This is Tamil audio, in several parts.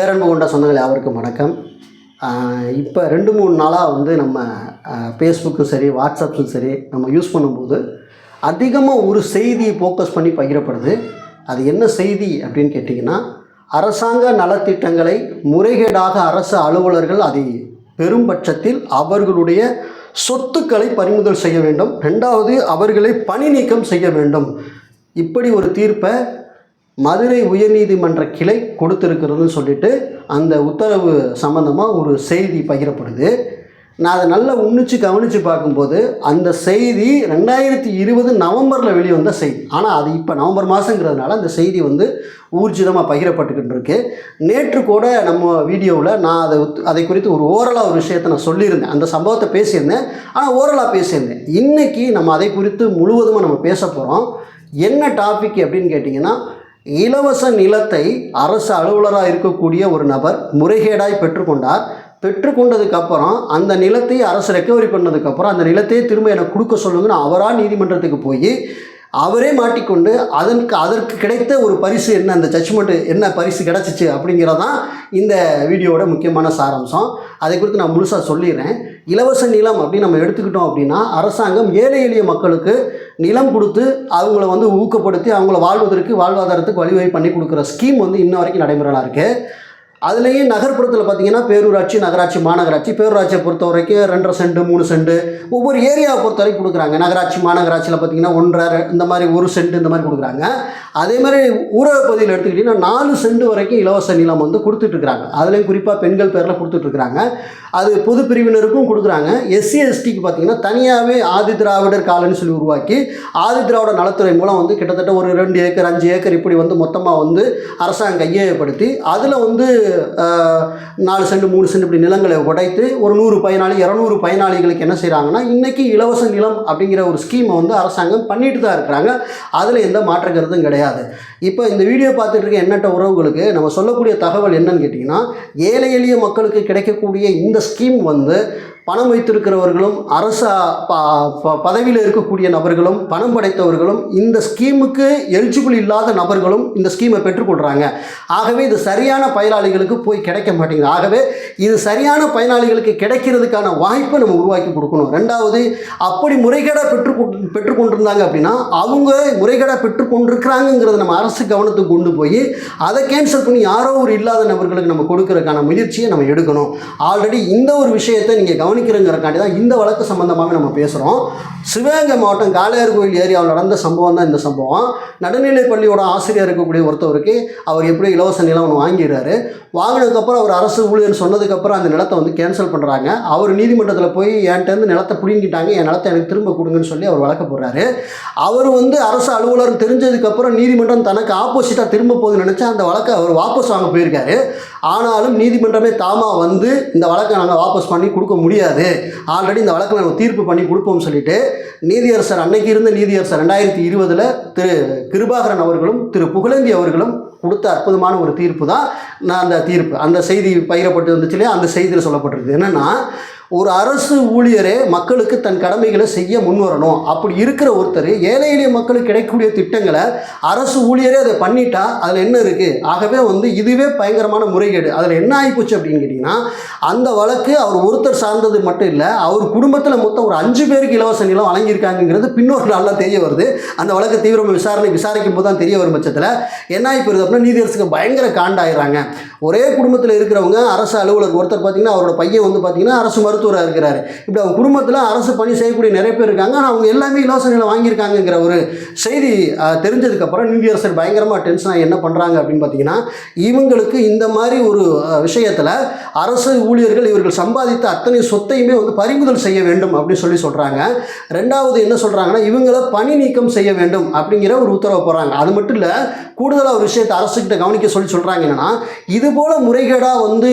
பேரன்பு கொண்ட சொந்தங்கள் யாவருக்கும் வணக்கம். இப்போ ரெண்டு மூணு நாளாக வந்து நம்ம ஃபேஸ்புக்கும் சரி வாட்ஸ்அப்பும் சரி நம்ம யூஸ் பண்ணும்போது அதிகமாக ஒரு செய்தியை ஃபோக்கஸ் பண்ணி பகிரப்படுது. அது என்ன செய்தி அப்படின்னு கேட்டிங்கன்னா அரசாங்க நலத்திட்டங்களை முறைகேடாக அரசு அலுவலர்கள் அதை பெரும்பட்சத்தில் அவர்களுடைய சொத்துக்களை பறிமுதல் செய்ய வேண்டும். ரெண்டாவது அவர்களை பணி நீக்கம் செய்ய வேண்டும். இப்படி ஒரு தீர்ப்பை மதுரை உயர்நீதிமன்ற கிளை கொடுத்துருக்கிறதுன்னு சொல்லிட்டு அந்த உத்தரவு சம்மந்தமாக ஒரு செய்தி பகிரப்படுது. நான் அதை நல்லா உன்னிச்சு கவனித்து பார்க்கும்போது அந்த செய்தி ரெண்டாயிரத்தி இருபது நவம்பரில் வெளிவந்த செய்தி. ஆனால் அது இப்போ நவம்பர் மாதங்கிறதுனால அந்த செய்தி வந்து ஊர்ஜிதமாக பகிரப்பட்டுக்கிட்டு இருக்கு. நேற்று கூட நம்ம வீடியோவில் நான் அதை அதை குறித்து ஒரு ஓரலாக ஒரு விஷயத்தை நான் சொல்லியிருந்தேன். அந்த சம்பவத்தை பேசியிருந்தேன். ஆனால் ஓரலாக பேசியிருந்தேன். இன்றைக்கி நம்ம அதை குறித்து முழுவதுமாக நம்ம பேச போகிறோம் என்ன டாபிக் அப்படின்னு கேட்டிங்கன்னா இலவச நிலத்தை அரசு அலுவலராக இருக்கக்கூடிய ஒரு நபர் முறைகேடாய் பெற்றுக்கொண்டார். பெற்றுக்கொண்டதுக்கப்புறம் அந்த நிலத்தை அரசு ரெக்கவரி பண்ணதுக்கப்புறம் அந்த நிலத்தையே திரும்ப எனக்கு கொடுக்க சொல்லுங்கன்னு அவராக நீதிமன்றத்துக்கு போய் அவரே மாட்டிக்கொண்டு அதற்கு அதற்கு கிடைத்த ஒரு பரிசு என்ன அந்த ஜட்ஜ்மெண்ட் என்ன பரிசு கிடச்சிச்சு அப்படிங்கிறதான் இந்த வீடியோவோட முக்கியமான சாராம்சம். அதை குறித்து நான் முழுசாக சொல்லிடுறேன். இலவச நிலம் அப்படின்னு நம்ம எடுத்துக்கிட்டோம் அப்படின்னா அரசாங்கம் ஏழை எளிய மக்களுக்கு நிலம் கொடுத்து அவங்கள வந்து ஊக்கப்படுத்தி அவங்கள வாழ்வதற்கு வாழ்வாதாரத்துக்கு வழிவகை பண்ணி கொடுக்குற ஸ்கீம் வந்து இன்ன வரைக்கும் நடைமுறையில் இருக்குது அதுலேயும் நகர்ப்புறத்தில் பார்த்தீங்கன்னா பேரூராட்சி நகராட்சி மாநகராட்சி. பேரூராட்சியை பொறுத்த வரைக்கும் ரெண்டரை சென்ட் மூணு சென்ட் ஒவ்வொரு ஏரியாவை பொறுத்த வரைக்கும் கொடுக்குறாங்க. நகராட்சி மாநகராட்சியில் பார்த்தீங்கன்னா ஒன்றரை இந்த மாதிரி ஒரு சென்ட் இந்த மாதிரி கொடுக்குறாங்க. அதே மாதிரி ஊரக பகுதியில் எடுத்துக்கிட்டிங்கன்னா நாலு சென்ட் வரைக்கும் இலவச நிலம் வந்து கொடுத்துட்ருக்குறாங்க அதுலேயும் குறிப்பாக பெண்கள் பேரில் கொடுத்துட்ருக்குறாங்க அது பொது பிரிவினருக்கும் கொடுக்குறாங்க. எஸ்சி எஸ்டிக்கு பார்த்தீங்கன்னா தனியாகவே ஆதி திராவிடர் காலனி சொல்லி உருவாக்கி ஆதி திராவிட நலத்துறை மூலம் வந்து கிட்டத்தட்ட ஒரு ரெண்டு ஏக்கர் அஞ்சு ஏக்கர் இப்படி வந்து மொத்தமாக வந்து அரசாங்கம் கையகப்படுத்தி அதில் வந்து நாலு சென்ட் மூணு சென்ட் இப்படி நிலங்களை உடைத்து ஒரு நூறு பயனாளி இரநூறு பயனாளிகளுக்கு என்ன செய்கிறாங்கன்னா இன்றைக்கி இலவச நிலம் அப்படிங்கிற ஒரு ஸ்கீமை வந்து அரசாங்கம் பண்ணிட்டு தான் இருக்கிறாங்க. அதில் எந்த மாற்ற கருத்தும் கிடையாது. இப்போ இந்த வீடியோ பார்த்துட்டு இருக்க எண்ணற்ற உறவுகளுக்கு நம்ம சொல்லக்கூடிய தகவல் என்னன்னு கேட்டிங்கன்னா ஏழை எளிய மக்களுக்கு கிடைக்கக்கூடிய இந்த ஸ்கீம் வந்து பணம் வைத்திருக்கிறவர்களும் அரசு பதவியில் இருக்கக்கூடிய நபர்களும் பணம் படைத்தவர்களும் இந்த ஸ்கீமுக்கு எலிஜிபிள் இல்லாத நபர்களும் இந்த ஸ்கீமை பெற்றுக்கொள்கிறாங்க ஆகவே இது சரியான பயனாளிகளுக்கு போய் கிடைக்க மாட்டேங்குது. ஆகவே இது சரியான பயனாளிகளுக்கு கிடைக்கிறதுக்கான வாய்ப்பை நம்ம உருவாக்கி கொடுக்கணும். ரெண்டாவது அப்படி முறைகேடாக பெற்று பெற்றுக்கொண்டிருந்தாங்க அப்படின்னா அவங்க முறைகேடாக பெற்றுக்கொண்டிருக்கிறாங்கிறத நம்ம அரசு கவனத்துக்கு கொண்டு போய் அதை கேன்சல் பண்ணி யாரோ ஒரு இல்லாத நபர்களுக்கு நம்ம கொடுக்கறதுக்கான முயற்சியை நம்ம எடுக்கணும். ஆல்ரெடி இந்த ஒரு விஷயத்தை நீங்கள் காண்டி தான் இந்த வழக்கு சம்பந்தமாக நம்ம பேசுகிறோம் சிவகங்கை மாவட்டம் காளையார் கோயில் ஏரியாவில் நடந்த சம்பவம் தான் இந்த சம்பவம். நடுநிலைப் பள்ளியோட ஆசிரியர் இருக்கக்கூடிய ஒருத்தவருக்கு அவர் எப்படி இலவச நிலம் ஒன்று வாங்கிடுறாரு. வாங்கினதுக்கப்புறம் அவர் அரசு ஊழியர் சொன்னதுக்கப்புறம் அந்த நிலத்தை வந்து கேன்சல் பண்ணுறாங்க அவர் நீதிமன்றத்தில் போய் என்கிட்டருந்து நிலத்தை பிடுங்கிட்டாங்க. என் நிலத்தை எனக்கு திரும்ப கொடுங்கன்னு சொல்லி அவர் வழக்க போடுறாரு. அவர் வந்து அரசு அலுவலர் தெரிஞ்சதுக்கப்புறம் நீதிமன்றம் தனக்கு ஆப்போசிட்டாக திரும்ப போகுதுன்னு நினச்சா அந்த வழக்கை அவர் வாபஸ் வாங்க போயிருக்காரு. ஆனாலும் நீதிமன்றமே தாமா வந்து இந்த வழக்கை நாங்கள் வாபஸ் பண்ணி கொடுக்க முடியாது. ஆல்ரெடி இந்த வழக்கில் நாங்கள் தீர்ப்பு பண்ணி கொடுப்போம்னு சொல்லிட்டு நீதியரசர் அன்னைக்கு இருந்த நீதியரசர் ரெண்டாயிரத்தி இருபதில் திரு கிருபாகரன் அவர்களும் திரு புகழேந்தி அவர்களும் கொடுத்த அற்புதமான ஒரு தீர்ப்பு தான் நான் அந்த தீர்ப்பு. அந்த செய்தி பகிரப்பட்டு வந்துச்சு இல்லையா அந்த செய்தியில் சொல்லப்பட்டிருக்கு என்னென்னா ஒரு அரசு ஊழியரே மக்களுக்கு தன் கடமைகளை செய்ய முன்வரணும். அப்படி இருக்கிற ஒருத்தர் ஏழை எளிய மக்களுக்கு கிடைக்கக்கூடிய திட்டங்களை அரசு ஊழியரே அதை பண்ணிட்டா அதில் என்ன இருக்குது ஆகவே வந்து இதுவே பயங்கரமான முறைகேடு. அதில் என்ன ஆகிப்போச்சு அப்படின்னு கேட்டிங்கன்னா அந்த வழக்கு அவர் ஒருத்தர் சார்ந்தது மட்டும் இல்லை அவர் குடும்பத்தில் மொத்தம் ஒரு அஞ்சு பேருக்கு இலவச நிலம் வழங்கியிருக்காங்கிறது பின்னொரு நாளில் தெரிய வருது. அந்த வழக்கு தீவிரமாக விசாரணை விசாரிக்கும் போது தான் தெரிய வரும் பட்சத்தில் என்ன ஆகி போயிருது அப்படின்னா நீதியரசுக்கு பயங்கர காண்டாயிடுறாங்க. ஒரே குடும்பத்தில் இருக்கிறவங்க அரசு அலுவலர் ஒருத்தர் பார்த்தீங்கன்னா அவரோட பையன் வந்து பார்த்தீங்கன்னா அரசு மருத்துவராக இருக்கிறார். இப்படி அவங்க குடும்பத்தில் அரசு பணி செய்யக்கூடிய நிறைய பேர் இருக்காங்க. ஆனால் அவங்க எல்லாமே இலவச நிலம் வாங்கியிருக்காங்கங்கிற ஒரு செய்தி தெரிஞ்சதுக்கப்புறம் தெரிஞ்சதுக்கப்புறம் அரசர் பயங்கரமாக டென்ஷனாக என்ன பண்ணுறாங்க அப்படின்னு பார்த்தீங்கன்னா இவங்களுக்கு இந்த மாதிரி ஒரு விஷயத்தில் அரசு ஊழியர்கள் இவர்கள் சம்பாதித்த அத்தனை சொத்தையுமே வந்து பறிமுதல் செய்ய வேண்டும் அப்படின்னு சொல்லி சொல்கிறாங்க ரெண்டாவது என்ன சொல்கிறாங்கன்னா இவங்களை பணி நீக்கம் செய்ய வேண்டும் அப்படிங்கிற ஒரு உத்தரவை போகிறாங்க அது மட்டும் இல்லை கூடுதலாக ஒரு விஷயத்தை அரசுக்கிட்ட கவனிக்க சொல்லி சொல்கிறாங்க என்னென்னா இதுபோல் முறைகேடாக வந்து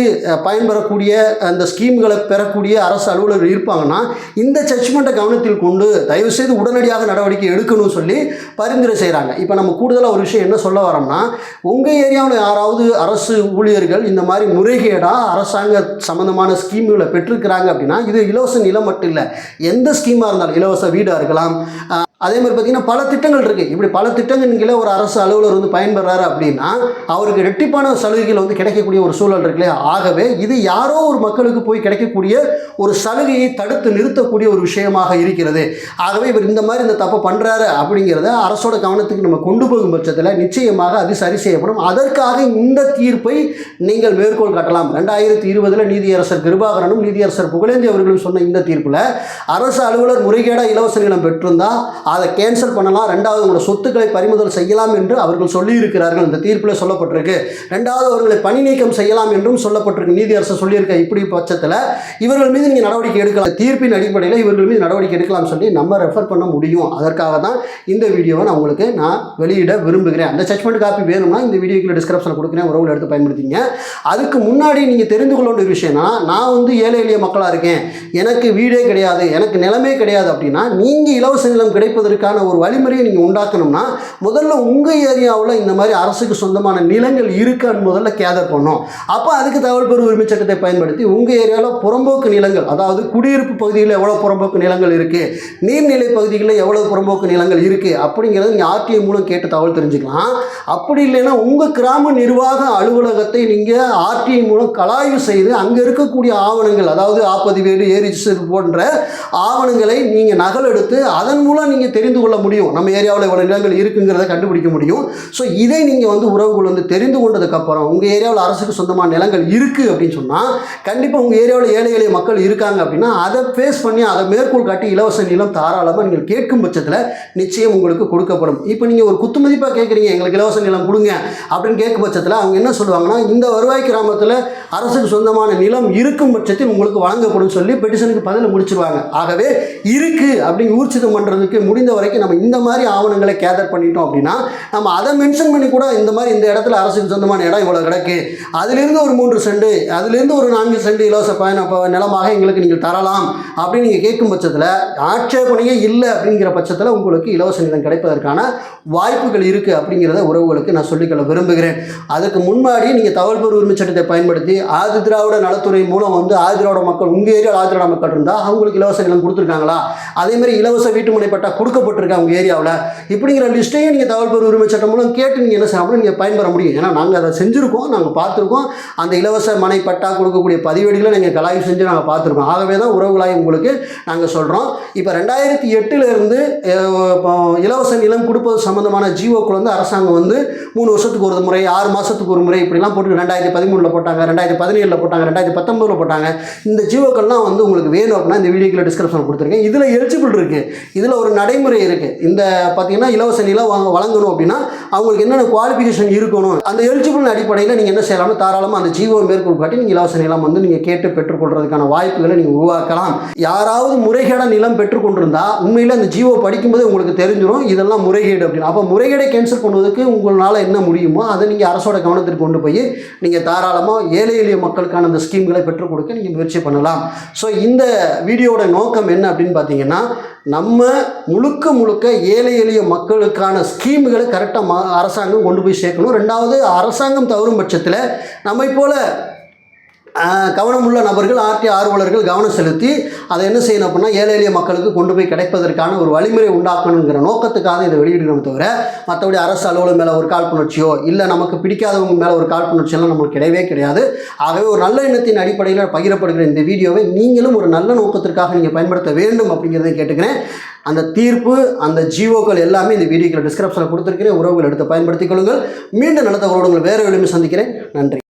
பயன்பெறக்கூடிய அந்த ஸ்கீம்களை பெறக்கூடிய அரசு அலுவலர்கள் இருப்பாங்கன்னா இந்த ஜட்ஜ்மெண்ட்டை கவனத்தில் கொண்டு தயவுசெய்து உடனடியாக நடவடிக்கை எடுக்கணும்னு சொல்லி பரிந்துரை செய்கிறாங்க இப்போ நம்ம கூடுதலாக ஒரு விஷயம் என்ன சொல்ல வரோம்னா உங்கள் ஏரியாவில் யாராவது அரசு ஊழியர்கள் இந்த மாதிரி முறைகேடாக அரசாங்க சம்மந்தமான ஸ்கீம்களை பெற்றிருக்கிறாங்க அப்படின்னா இது இலவச நிலம் மட்டும் இல்லை எந்த ஸ்கீமாக இருந்தாலும் இலவச வீடாக இருக்கலாம் அதே மாதிரி பார்த்தீங்கன்னா பல திட்டங்கள் இருக்குது இப்படி பல திட்டங்கள் கீழே ஒரு அரசு அலுவலர் வந்து பயன்பெறாரு அப்படின்னா அவருக்கு ரெட்டிப்பான சலுகைகள் வந்து கிடைக்கக்கூடிய ஒரு சூழல் இருக்கு இல்லையா? ஆகவே இது யாரோ ஒரு மக்களுக்கு போய் கிடைக்கக்கூடிய ஒரு சலுகையை தடுத்து நிறுத்தக்கூடிய ஒரு விஷயமாக இருக்கிறது. ஆகவே இவர் இந்த மாதிரி இந்த தப்பை பண்ணுறாரு அப்படிங்கிறத அரசோட கவனத்துக்கு நம்ம கொண்டு போகும் பட்சத்தில் நிச்சயமாக அது சரி செய்யப்படும். அதற்காக இந்த தீர்ப்பை நீங்கள் மேற்கோள் காட்டலாம். ரெண்டாயிரத்தி இருபதில் நீதியரசர் கிருபாகரனும் நீதியரசர் புகழேந்தி அவர்களும் சொன்ன இந்த தீர்ப்பில் அரசு அலுவலர் முறைகேடாக இலவச நிலம் பெற்றிருந்தால் அதை கேன்சல் பண்ணலாம். ரெண்டாவது உங்களோட சொத்துக்களை பறிமுதல் செய்யலாம் என்று அவர்கள் சொல்லியிருக்கிறார்கள். இந்த தீர்ப்பில் சொல்லப்பட்டிருக்கு. ரெண்டாவது அவர்களை பணி நீக்கம் செய்யலாம் என்றும் சொல்லப்பட்டிருக்கு. நீதி அரசு சொல்லியிருக்க இப்படி பட்சத்தில் இவர்கள் மீது நீங்கள் நடவடிக்கை எடுக்கலாம். தீர்ப்பின் அடிப்படையில் இவர்கள் மீது நடவடிக்கை எடுக்கலாம் சொல்லி நம்ம ரெஃபர் பண்ண முடியும். அதற்காக தான் இந்த வீடியோவை நான் உங்களுக்கு நான் வெளியிட விரும்புகிறேன். அந்த ஜட்மெண்ட் காப்பி வேணும்னா இந்த வீடியோக்குள்ள டிஸ்கிரிப்ஷனில் கொடுக்குறேன். உறவுகள் எடுத்து பயன்படுத்திங்க. அதுக்கு முன்னாடி நீங்கள் தெரிந்து கொள்ள வேண்டிய விஷயம்னா நான் வந்து ஏழை எளிய மக்களாக இருக்கேன். எனக்கு வீடே கிடையாது. எனக்கு நிலமே கிடையாது அப்படின்னா நீங்கள் இலவச நிலம் கிடைப்பதற்கான ஒரு வழிமுறையை நீங்கள் உண்டாக்கணும்னா முதல்ல உங்கள் ஏரியாவில் இந்த மாதிரி அரசுக்கு சொந்தமான நிலங்கள் இருக்கான்னு முதல்ல கேதர் பண்ணோம் அப்போ அதுக்கு தகவல் பெறும் உரிமை சட்டத்தை பயன்படுத்தி உங்கள் ஏரியாவில் புறம்போக்கு நிலங்கள் அதாவது குடியிருப்பு பகுதியில் எவ்வளோ புறம்போக்கு நிலங்கள் இருக்குது நீர்நிலை பகுதிகளில் எவ்வளோ புறம்போக்கு நிலங்கள் இருக்குது அப்படிங்கிறத நீங்கள் ஆர்டிஐ மூலம் கேட்டு தகவல் தெரிஞ்சுக்கலாம். அப்படி இல்லைன்னா உங்கள் கிராம நிர்வாக அலுவலகத்தை நீங்கள் ஆர்டிஐ மூலம் கலாய்வு செய்து அங்கே இருக்கக்கூடிய ஆவணங்கள் அதாவது ஆப்பதிவேடு ஏரிஜிஸ்டர் போன்ற ஆவணங்களை நீங்கள் நகலெடுத்து அதன் மூலம் நீங்கள் தெரிந்து கொள்ள முடியும். நம்ம ஏரியாவில் இவ்வளோ நிலங்கள் இருக்குங்கிறத கண்டுபிடிக்க முடியும். ஸோ இதை நீங்கள் வந்து உறவுகள் வந்து தெரிந்து கொண்டதுக்கப்புறம் உங்கள் ஏரியாவில் அரசுக்கு சொந்தமான நிலங்கள் இருக்குது அப்படின்னு சொன்னால் கண்டிப்பாக உங்கள் ஏரியாவில் ஏழை எளிய மக்கள் இருக்காங்க அப்படின்னா அதை ஃபேஸ் பண்ணி அதை மேற்கோள் காட்டி இலவச நிலம் தாராளமாக நீங்கள் கேட்கும் பட்சத்தில் நிச்சயம் உங்களுக்கு கொடுக்கப்படும். இப்போ நீங்கள் ஒரு குத்துமதிப்பாக கேட்குறீங்க எங்களுக்கு இலவச நிலம் கொடுங்க அப்படின்னு கேட்கும் பட்சத்தில் அவங்க என்ன சொல்லுவாங்கன்னா இந்த வருவாய் கிராமத்தில் அரசுக்கு சொந்தமான நிலம் இருக்கும் பட்சத்தில் உங்களுக்கு வழங்கப்படும் சொல்லி பெட்டிஷனுக்கு பதில் முடிச்சிருவாங்க. ஆகவே இருக்குது அப்படின்னு ஊர்ச்சிதம் பண்ணுறதுக்கு முடிந்த வரைக்கும் நம்ம இந்த மாதிரி ஆவணங்களை கேதர் பண்ணிட்டோம் அப்படின்னா நம்ம அதை மென்ஷன் பண்ணி கூட இந்த மாதிரி இந்த இடத்துல அரசுக்கு சொந்தமான இடம் இவ்வளோ கிடக்கு. அதிலிருந்து ஒரு மூன்று செண்டு அதிலிருந்து ஒரு நான்கு செண்டு இலவச பயணம் நிலமாக எங்களுக்கு நீங்கள் தரலாம் அப்படின்னு நீங்கள் கேட்கும் பட்சத்தில் ஆட்சேபனையே இல்லை அப்படிங்கிற பட்சத்தில் உங்களுக்கு இலவச நிலம் கிடைப்பதற்கான வாய்ப்புகள் இருக்குது அப்படிங்கிறத உறவுகளுக்கு நான் சொல்லிக்கொள்ள விரும்புகிறேன். அதுக்கு முன்னாடி நீங்கள் தகவல் பெறு உரிமை சட்டத்தை பயன்படுத்தி ஆதி திராவிட நலத்துறை மூலம் வந்து ஆதி திராவிட மக்கள் உங்கள் ஏரியாவில் ஆதி திராவிட மக்கள் இருந்தால் அவங்களுக்கு இலவச நிலம் கொடுத்துருக்காங்களா? அதே மாதிரி இலவச வீட்டுமனை பட்டா கொடுக்கப்பட்டிருக்கா உங்கள் ஏரியாவில். இப்படிங்கிற லிஸ்ட்டையும் நீங்கள் தகவல் பெறும் உரிமை சட்டம் மூலம் கேட்டு நீங்கள் என்ன செய்யணும் நீங்கள் பயன்பெற முடியும். ஏன்னா நாங்கள் அதை செஞ்சுருக்கோம் நாங்கள் பார்த்துருக்கோம். அந்த இலவச மனை பட்டா கொடுக்கக்கூடிய பதிவேடுகளை நீங்கள் கலாய்வு செஞ்சு நாங்கள் பார்த்துருக்கோம். ஆகவே தான் உறவுகளாய் உங்களுக்கு நாங்கள் சொல்கிறோம் இப்போ ரெண்டாயிரத்தி எட்டுலேருந்து இலவச நிலம் கொடுப்பது சம்மந்தமான ஜீவோக்கள் வந்து அரசாங்கம் வந்து மூணு வருஷத்துக்கு ஒரு முறை ஆறு மாதத்துக்கு ஒரு முறை இப்படிலாம் போட்டு ரெண்டாயிரத்தி பதிமூணில் போட்டாங்க ரெண்டாயிரத்தி பதினேழில் போட்டாங்க ரெண்டாயிரத்தி பத்தொம்பதில் போட்டாங்க. இந்த ஜீவோக்கள்லாம் வந்து உங்களுக்கு வேணும் அப்படின்னா இந்த வீடியோக்கில் டிஸ்கிரிப்ஷன் கொடுத்துருக்கேன். இதில் எலிஜிபிள் இருக்குது இதில் ஒரு நடைமுறை இருக்குது இந்த பார்த்தீங்கன்னா இலவச நிலம் வாங்க வழங்கணும் அப்படின்னா அவங்களுக்கு என்னென்ன குவாலிஃபிகேஷன் இருக்கணும் அந்த எலிஜிபிள் அடிப்படையில் நீங்கள் என்ன செய்யலாம்னு தாராளமாக அந்த ஜீவோ மேற்கொள் காட்டி நீங்கள் இலவச நிலம் வந்து நீங்கள் கேட்டு பெற்றுக்கொள்றதுக்கான வாய்ப்புகளை நீங்கள் உருவாக்கலாம். யாராவது முறைகேட நிலம் பெற்றுக்கொண்டிருந்தால் உண்மையில் அந்த ஜீவோ படிக்கும்போது உங்களுக்கு தெரிஞ்சிடும் இதெல்லாம் முறைகேடு அப்படின்னு. அப்போ முறைகேடை கேன்சல் பண்ணுவதற்கு உங்களால் என்ன முடியுமோ அதை நீங்கள் அரசோட கவனத்திற்கு கொண்டு போய் நீங்கள் தாராளமாக ஏழை எளிய மக்களுக்கான அந்த ஸ்கீம்களை பெற்றுக் கொடுக்க நீங்கள் முயற்சி பண்ணலாம். ஸோ இந்த வீடியோவோட நோக்கம் என்ன அப்படின்னு பார்த்தீங்கன்னா நம்ம முழுக்க முழுக்க ஏழை எளிய மக்களுக்கான ஸ்கீம்களை கரெக்டாக மா அரசாங்கம் கொண்டு போய் சேர்க்கணும். ரெண்டாவது அரசாங்கம் தவறும் பட்சத்தில் நம்மை போல கவனமுள்ள நபர்கள் ஆர்டி ஆர்வலர்கள் கவனம் செலுத்தி அதை என்ன செய்யணும் அப்படின்னா ஏழை எளிய மக்களுக்கு கொண்டு போய் கிடைப்பதற்கான ஒரு வழிமுறை உண்டாக்கணுங்கிற நோக்கத்துக்காக இதை வெளியிடுறோம் தவிர மற்றபடி அரசு அலுவலர் மேலே ஒரு காழ்ப்புணர்ச்சியோ இல்லை நமக்கு பிடிக்காதவங்க மேலே ஒரு காழ்ப்புணர்ச்சியெல்லாம் நமக்கு கிடையவே கிடையாது. ஆகவே ஒரு நல்ல எண்ணத்தின் அடிப்படையில் பகிரப்படுகிற இந்த வீடியோவை நீங்களும் ஒரு நல்ல நோக்கத்திற்காக நீங்கள் பயன்படுத்த வேண்டும் அப்படிங்கிறத கேட்டுக்கிறேன். அந்த தீர்ப்பு அந்த ஜீவோக்கள் எல்லாமே இந்த வீடியோக்கள் டிஸ்கிரிப்ஷனில் கொடுத்துருக்கிறேன். உறவுகள் எடுத்து பயன்படுத்திக் கொள்ளுங்கள். மீண்டும் நல்ல தகவலோடு வேறு எளிமையை சந்திக்கிறேன். நன்றி.